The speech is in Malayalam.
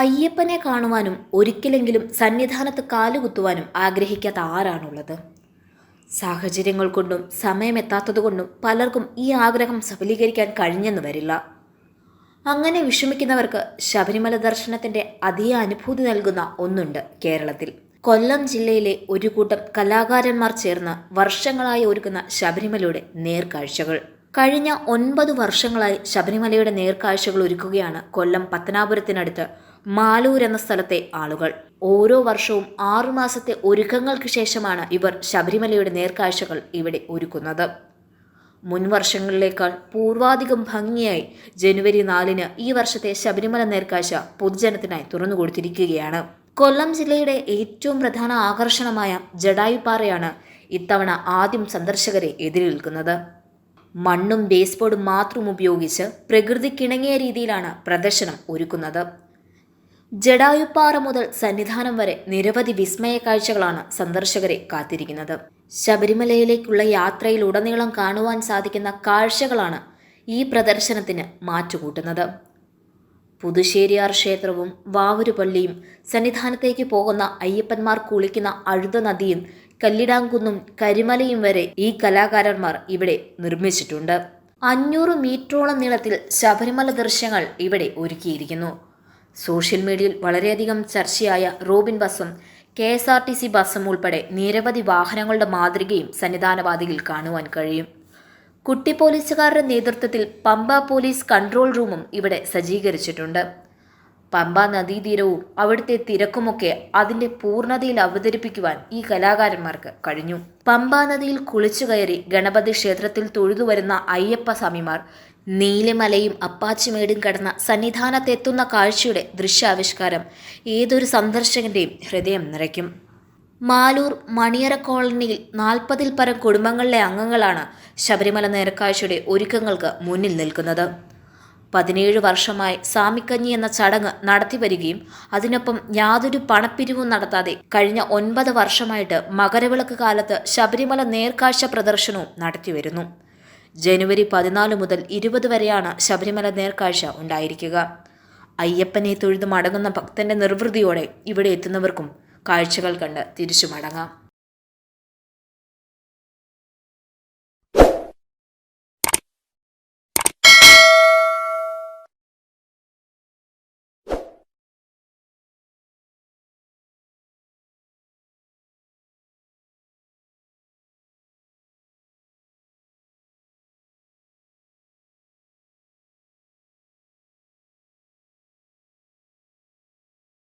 അയ്യപ്പനെ കാണുവാനും ഒരിക്കലെങ്കിലും സന്നിധാനത്ത് കാലുകുത്തുവാനും ആഗ്രഹിക്കാത്ത ആരാണുള്ളത്? സാഹചര്യങ്ങൾ കൊണ്ടും സമയമെത്താത്തതുകൊണ്ടും പലർക്കും ഈ ആഗ്രഹം സഫലീകരിക്കാൻ കഴിഞ്ഞെന്ന് വരില്ല. അങ്ങനെ വിഷമിക്കുന്നവർക്ക് ശബരിമല ദർശനത്തിന്റെ അതീയ അനുഭൂതി നൽകുന്ന ഒന്നുണ്ട് കേരളത്തിൽ. കൊല്ലം ജില്ലയിലെ ഒരു കൂട്ടം കലാകാരന്മാർ ചേർന്ന് വർഷങ്ങളായി ഒരുക്കുന്ന ശബരിമലയുടെ നേർക്കാഴ്ചകൾ. കഴിഞ്ഞ ഒൻപത് വർഷങ്ങളായി ശബരിമലയുടെ നേർക്കാഴ്ചകൾ ഒരുക്കുകയാണ് കൊല്ലം പത്തനാപുരത്തിനടുത്ത് മാലൂർ എന്ന സ്ഥലത്തെ ആളുകൾ. ഓരോ വർഷവും ആറുമാസത്തെ ഒരുക്കങ്ങൾക്ക് ശേഷമാണ് ഇവർ ശബരിമലയുടെ നേർക്കാഴ്ചകൾ ഇവിടെ ഒരുക്കുന്നത്. മുൻ വർഷങ്ങളിലേക്കാൾ പൂർവാധികം ഭംഗിയായി ജനുവരി നാലിന് ഈ വർഷത്തെ ശബരിമല നേർക്കാഴ്ച പൊതുജനത്തിനായി തുറന്നുകൊടുത്തിരിക്കുകയാണ് കൊല്ലം ജില്ലയുടെ ഏറ്റവും പ്രധാന ആകർഷണമായ ജഡായുപ്പാറയാണ് ഇത്തവണ ആദ്യം സന്ദർശകരെ എതിരേൽക്കുന്നത്. മണ്ണും ബേസ്ബോർഡും മാത്രം ഉപയോഗിച്ച് പ്രകൃതിക്കിണങ്ങിയ രീതിയിലാണ് പ്രദർശനം ഒരുക്കുന്നത്. ജഡായുപ്പാറ മുതൽ സന്നിധാനം വരെ നിരവധി വിസ്മയ കാഴ്ചകളാണ് സന്ദർശകരെ കാത്തിരിക്കുന്നത്. ശബരിമലയിലേക്കുള്ള യാത്രയിലുടനീളം കാണുവാൻ സാധിക്കുന്ന കാഴ്ചകളാണ് ഈ പ്രദർശനത്തിന് മാറ്റുകൂട്ടുന്നത്. പുതുശ്ശേരിയാർ ക്ഷേത്രവും വാവൂരുപള്ളിയും സന്നിധാനത്തേക്ക് പോകുന്ന അയ്യപ്പന്മാർ കുളിക്കുന്ന അഴുത നദിയും കല്ലിടാങ്കുന്നും കരിമലയും വരെ ഈ കലാകാരന്മാർ ഇവിടെ നിർമ്മിച്ചിട്ടുണ്ട്. അഞ്ഞൂറ് മീറ്ററോളം നീളത്തിൽ ശബരിമല ദൃശ്യങ്ങൾ ഇവിടെ ഒരുക്കിയിരിക്കുന്നു. സോഷ്യൽ മീഡിയയിൽ വളരെയധികം ചർച്ചയായ റോബിൻ ബസും K S R T C ബസ്സും ഉൾപ്പെടെ നിരവധി വാഹനങ്ങളുടെ മാതൃകയും സന്നിധാനവാദിയിൽ കാണുവാൻ കഴിയും. കുട്ടി പോലീസുകാരുടെ നേതൃത്വത്തിൽ പമ്പ പോലീസ് കൺട്രോൾ റൂമും ഇവിടെ സജ്ജീകരിച്ചിട്ടുണ്ട്. പമ്പ നദീതീരവും അവിടുത്തെ തിരക്കുമൊക്കെ അതിന്റെ പൂർണതയിൽ അവതരിപ്പിക്കുവാൻ ഈ കലാകാരന്മാർക്ക് കഴിഞ്ഞു. പമ്പ നദിയിൽ കുളിച്ചു കയറി ഗണപതി ക്ഷേത്രത്തിൽ തൊഴുതുവരുന്ന അയ്യപ്പ സ്വാമിമാർ നീലിമലയും അപ്പാച്ചിമേടും കടന്ന സന്നിധാനത്തെത്തുന്ന കാഴ്ചയുടെ ദൃശ്യാവിഷ്കാരം ഏതൊരു സന്ദർശകന്റെയും ഹൃദയം നിറയ്ക്കും. മാലൂർ മണിയറ കോളനിയിൽ നാൽപ്പതിൽ പരം കുടുംബങ്ങളിലെ അംഗങ്ങളാണ് ശബരിമല നേർക്കാഴ്ചയുടെ ഒരുക്കങ്ങൾക്ക് മുന്നിൽ നിൽക്കുന്നത്. പതിനേഴ് വർഷമായി സാമിക്കഞ്ഞി എന്ന ചടങ്ങ് നടത്തിവരികയും അതിനൊപ്പം യാതൊരു പണപ്പിരിവും നടത്താതെ കഴിഞ്ഞ ഒൻപത് വർഷമായിട്ട് മകരവിളക്ക് കാലത്ത് ശബരിമല നേർക്കാഴ്ച പ്രദർശനവും നടത്തിവരുന്നു. ജനുവരി പതിനാല് മുതൽ ഇരുപത് വരെയാണ് ശബരിമല നേർക്കാഴ്ച ഉണ്ടായിരിക്കുക. അയ്യപ്പനെ തൊഴുത് മടങ്ങുന്ന ഭക്തന്റെ നിർവൃതിയോടെ ഇവിടെ എത്തുന്നവർക്കും കാഴ്ചകൾ കണ്ട് തിരിച്ചു മടങ്ങാം